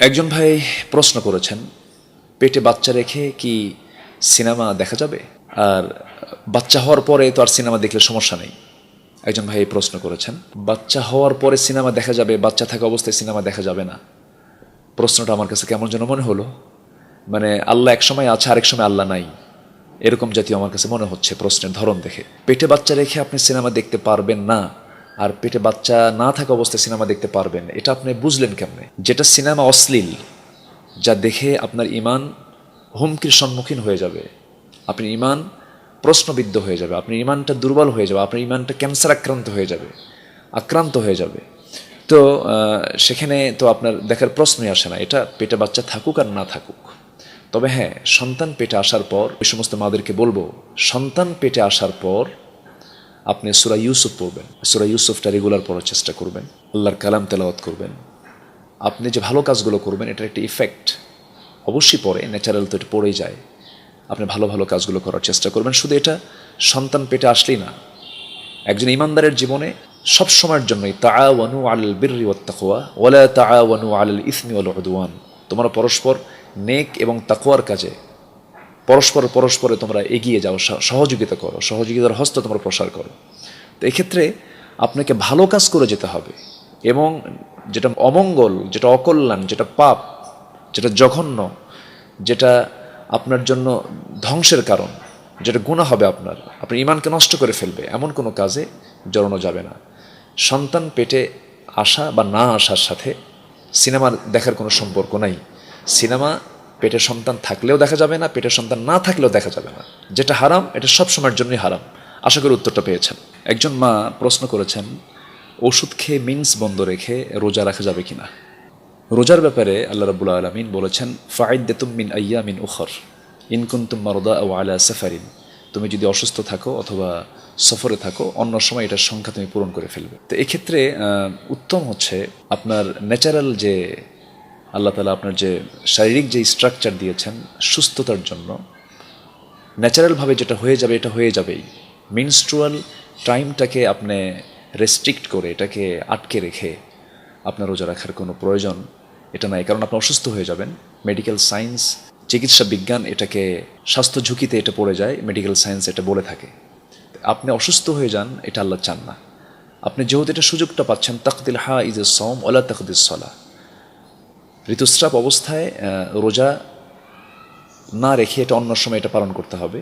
একজন ভাই প্রশ্ন করেছেন, পেটে বাচ্চা রেখে কি সিনেমা দেখা যাবে? আর, বাচ্চা হওয়ার পরে তো আর সিনেমা দেখলে সমস্যা নেই। একজন ভাই প্রশ্ন করেছেন, বাচ্চা হওয়ার পরে সিনেমা দেখা যাবে, বাচ্চা থাকা অবস্থায় সিনেমা দেখা যাবে না? প্রশ্নটা আমার কাছে কেমন যেন মনে হলো। মানে আল্লাহ এক সময় আছে, আরেক সময় আল্লাহ নাই। এরকম জাতীয় আমার কাছে মনে হচ্ছে প্রশ্নের ধরন দেখে। পেটে বাচ্চা রেখে আপনি সিনেমা দেখতে পারবেন না। আর পেটে বাচ্চা না থাকা অবস্থায় সিনেমা দেখতে পারবেন, এটা আপনি বুঝলেন কেমনে? যেটা সিনেমা অশ্লীল, যা দেখে আপনার ইমান হুমকির সম্মুখীন হয়ে যাবে। আপনি ইমান প্রশ্নবিদ্ধ হয়ে যাবে আপনি ইমানটা দুর্বল হয়ে যাবে, আপনার ইমানটা ক্যান্সার আক্রান্ত হয়ে যাবে, আক্রান্ত হয়ে যাবে। তো সেখানে তো আপনার দেখার প্রশ্নই আসে না, এটা পেটে বাচ্চা থাকুক আর না থাকুক। তবে হ্যাঁ সন্তান পেটে আসার পর ওই সমস্ত মাদেরকে বলব, সন্তান পেটে আসার পর আপনি সুরা ইউসুফ পড়বেন। সুরা ইউসুফটা রেগুলার পড়ার চেষ্টা করবেন। আল্লাহর কালাম তেলাওয়াত করবেন। আপনি যে ভালো কাজগুলো করবেন, এটার একটা ইফেক্ট অবশ্যই পড়ে ন্যাচারাল তো এটা পড়েই যায়। আপনি ভালো ভালো কাজগুলো করার চেষ্টা করবেন। শুধু এটা সন্তান পেটে আসলেই না। একজন ইমানদারের জীবনে সব সময়ের জন্যই তাআওয়ানু আলাল বিররি ওয়াত তাকওয়া, ওয়ালা তাআওয়ানু আলাল ইসমি ওয়াল উদওয়ান। তোমরা পরস্পর নেক এবং তাকওয়ার কাজে পরস্পর পরস্পরে তোমরা এগিয়ে যাও, সহ- সহযোগিতা করো, সহযোগিতার হস্ত তোমরা প্রসার করো। তো এক্ষেত্রে আপনাকে ভালো কাজ করে যেতে হবে এবং যেটা অমঙ্গল, যেটা অকল্যাণ, যেটা পাপ, যেটা জঘন্য, যেটা আপনার জন্য ধ্বংসের কারণ, যেটা গুণা হবে আপনার আপনার ইমানকে নষ্ট করে ফেলবে, এমন কোনো কাজে জড়ানো যাবে না। সন্তান পেটে আসা বা না আসার সাথে সিনেমার দেখার কোনো সম্পর্ক নাই। সিনেমা পেটের সন্তান থাকলেও দেখা যাবে না, পেটের সন্তান না থাকলেও দেখা যাবে না। যেটা হারাম, এটা সব সময়ের জন্যই হারাম। আশা করি উত্তরটা পেয়েছেন। একজন মা প্রশ্ন করেছেন, ওষুধ খেয়ে মিন্স বন্ধ রেখে রোজা রাখা যাবে কিনা? রোজার ব্যাপারে আল্লাহ রাবুল্লা আলমিন বলেছেন, ফাইদ্দেতুম মিন আইয়া মিন উখর ইনকুন্তুম মারদা ও আলা সাফারিন। তুমি যদি অসুস্থ থাকো অথবা সফরে থাকো, অন্য সময় এটার সংখ্যা তুমি পূরণ করে ফেলবে। তো এক্ষেত্রে উত্তম হচ্ছে আপনার ন্যাচারাল যে আল্লাহ তালা আপনার যে শারীরিক যে স্ট্রাকচার দিয়েছেন সুস্থতার জন্য ন্যাচারালভাবে যেটা হয়ে যাবে এটা হয়ে যাবেই। মিনস্ট্রুয়াল টাইমটাকে আপনি রেস্ট্রিক্ট করে, এটাকে আটকে রেখে আপনার রোজা রাখার কোনো প্রয়োজন এটা নাই। কারণ আপনি অসুস্থ হয়ে যাবেন মেডিকেল সায়েন্স চিকিৎসা বিজ্ঞান এটাকে স্বাস্থ্য ঝুঁকিতে এটা পড়ে যায় মেডিকেল সায়েন্স এটা বলে থাকে। আপনি অসুস্থ হয়ে যান, এটা আল্লাহ চান না। আপনি যেহেতু এটা সুযোগটা পাচ্ছেন, তাকদিল হা ইজ এ সম ওলা তাকদিস সলা ঋতুস্রাব অবস্থায় রোজা না রেখে এটা অন্য সময় এটা পালন করতে হবে।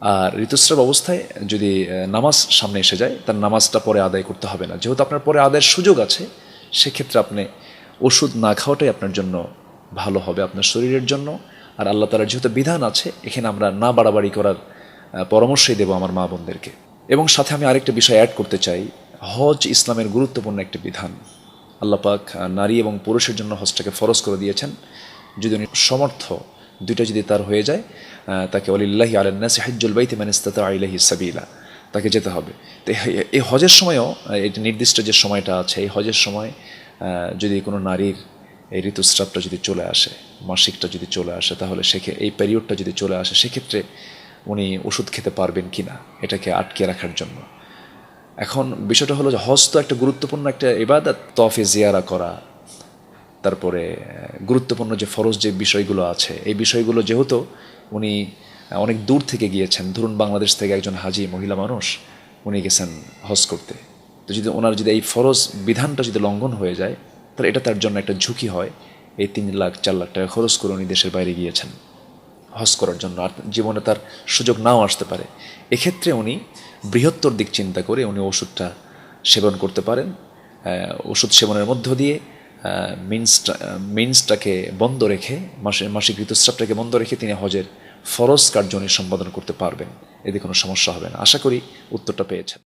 আর ঋতুস্রাব অবস্থায় যদি নামাজ সামনে এসে যায়, তার নামাজটা পরে আদায় করতে হবে না। যেহেতু আপনার পরে আদায়ের সুযোগ আছে, সেক্ষেত্রে আপনি ওষুধ না খাওয়াটাই আপনার জন্য ভালো হবে আপনার শরীরের জন্য। আর আল্লাহ তালার যেহেতু বিধান আছে, এখানে আমরা না বাড়াবাড়ি করার পরামর্শই দেবো আমার মা বোনদেরকে। এবং সাথে আমি আরেকটা বিষয় অ্যাড করতে চাই। হজ ইসলামের গুরুত্বপূর্ণ একটি বিধান। আল্লাহ পাক নারী এবং পুরুষের জন্য হজটাকে ফরজ করে দিয়েছেন। যদি উনি সমর্থ দুইটা যদি তার হয়ে যায় তাকে অলিল্লাহি আলান্নাসি হাজ্জুল বাইতি মান ইস্তাতা ইলাইহি সাবিলা, তাকে যেতে হবে। তো এই- হজের সময়ও এই নির্দিষ্ট যে সময়টা আছে, এই হজের সময় যদি কোনো নারীর এই ঋতুস্রাবটা যদি চলে আসে, মাসিকটা যদি চলে আসে, তাহলে সেখে, এই পিরিয়ডটা যদি চলে আসে, সেক্ষেত্রে উনি ওষুধ খেতে পারবেন কি না এটাকে আটকে রাখার জন্য। এখন বিষয়টা হলো যে হজ তো একটা গুরুত্বপূর্ণ একটা ইবাদত তফে জিয়ারা করা, তারপরে গুরুত্বপূর্ণ যে ফরজ যে বিষয়গুলো আছে, এই বিষয়গুলো যেহেতু উনি অনেক দূর থেকে গিয়েছেন, ধরুন বাংলাদেশ থেকে একজন হাজি মহিলা মানুষ, উনি গেছেন হজ করতে। তো যদি ওনার যদি এই ফরজ বিধানটা যদি লঙ্ঘন হয়ে যায়, তাহলে এটা তার জন্য একটা ঝুঁকি হয়, এই তিন লাখ, চার লাখ টাকা খরচ করে উনি দেশের বাইরে গিয়েছেন হজ করার জন্য। আর জীবনে তার সুযোগ নাও আসতে পারে। এক্ষেত্রে উনি বৃহত্তর দিক চিন্তা করে উনি ওষুধটা সেবন করতে পারেন। ওষুধ সেবনের মধ্য দিয়ে মিন্সটা মিন্সটাকে বন্ধ রেখে, মাসে, মাসিক ঋতুস্রাবটাকে বন্ধ রেখে তিনি হজের ফরজ কার্য সম্পাদন করতে পারবেন। এতে কোনো সমস্যা হবে না। আশা করি উত্তরটা পেয়েছেন।